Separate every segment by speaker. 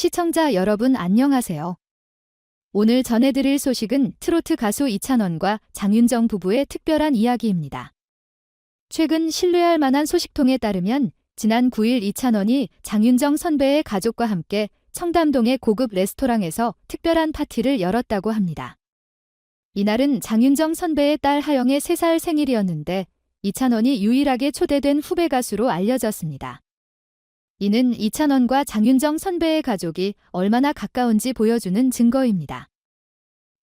Speaker 1: 시청자 여러분 안녕하세요. 오늘 전해드릴 소식은 트로트 가수 이찬원과 장윤정 부부의 특별한 이야기입니다. 최근 신뢰할 만한 소식통에 따르면 지난 9일 이찬원이 장윤정 선배의 가족과 함께 청담동의 고급 레스토랑에서 특별한 파티를 열었다고 합니다. 이날은 장윤정 선배의 딸 하영의 3살 생일이었는데 이찬원이 유일하게 초대된 후배 가수로 알려졌습니다. 이는 이찬원과 장윤정 선배의 가족이 얼마나 가까운지 보여주는 증거입니다.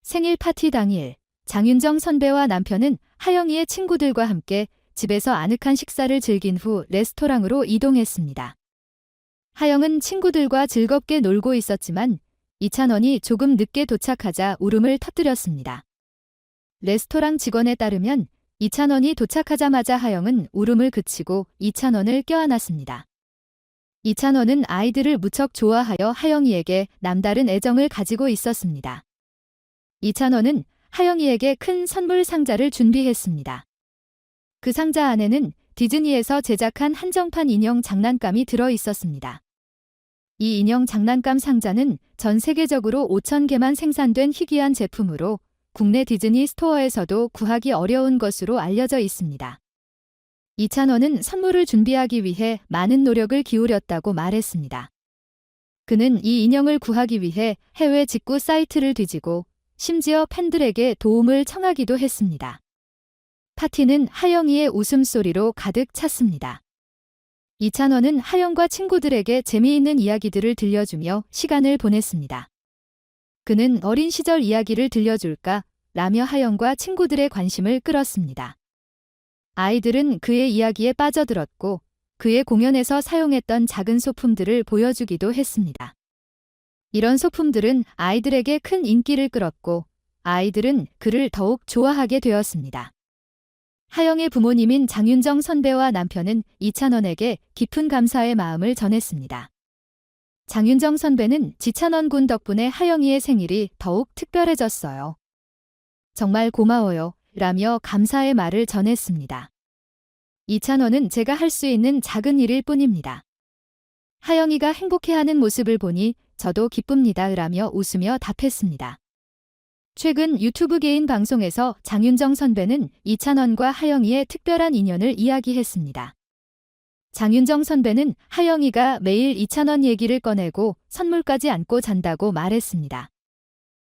Speaker 1: 생일 파티 당일, 장윤정 선배와 남편은 하영이의 친구들과 함께 집에서 아늑한 식사를 즐긴 후 레스토랑으로 이동했습니다. 하영은 친구들과 즐겁게 놀고 있었지만 이찬원이 조금 늦게 도착하자 울음을 터뜨렸습니다. 레스토랑 직원에 따르면 이찬원이 도착하자마자 하영은 울음을 그치고 이찬원을 껴안았습니다. 이찬원은 아이들을 무척 좋아하여 하영이에게 남다른 애정을 가지고 있었습니다. 이찬원은 하영이에게 큰 선물 상자를 준비했습니다. 그 상자 안에는 디즈니에서 제작한 한정판 인형 장난감이 들어 있었습니다. 이 인형 장난감 상자는 전 세계적으로 5,000개만 생산된 희귀한 제품으로 국내 디즈니 스토어에서도 구하기 어려운 것으로 알려져 있습니다. 이찬원은 선물을 준비하기 위해 많은 노력을 기울였다고 말했습니다. 그는 이 인형을 구하기 위해 해외 직구 사이트를 뒤지고 심지어 팬들에게 도움을 청하기도 했습니다. 파티는 하영이의 웃음소리로 가득 찼습니다. 이찬원은 하영과 친구들에게 재미있는 이야기들을 들려주며 시간을 보냈습니다. 그는 어린 시절 이야기를 들려줄까 라며 하영과 친구들의 관심을 끌었습니다. 아이들은 그의 이야기에 빠져들었고 그의 공연에서 사용했던 작은 소품들을 보여주기도 했습니다. 이런 소품들은 아이들에게 큰 인기를 끌었고 아이들은 그를 더욱 좋아하게 되었습니다. 하영의 부모님인 장윤정 선배와 남편은 이찬원에게 깊은 감사의 마음을 전했습니다. 장윤정 선배는 지찬원 군 덕분에 하영이의 생일이 더욱 특별해졌어요. 정말 고마워요. 라며 감사의 말을 전했습니다. 이찬원은 제가 할 수 있는 작은 일일 뿐입니다. 하영이가 행복해하는 모습을 보니 저도 기쁩니다. 라며 웃으며 답했습니다. 최근 유튜브 개인 방송에서 장윤정 선배는 이찬원과 하영이의 특별한 인연을 이야기했습니다. 장윤정 선배는 하영이가 매일 이찬원 얘기를 꺼내고 선물까지 안고 잔다고 말했습니다.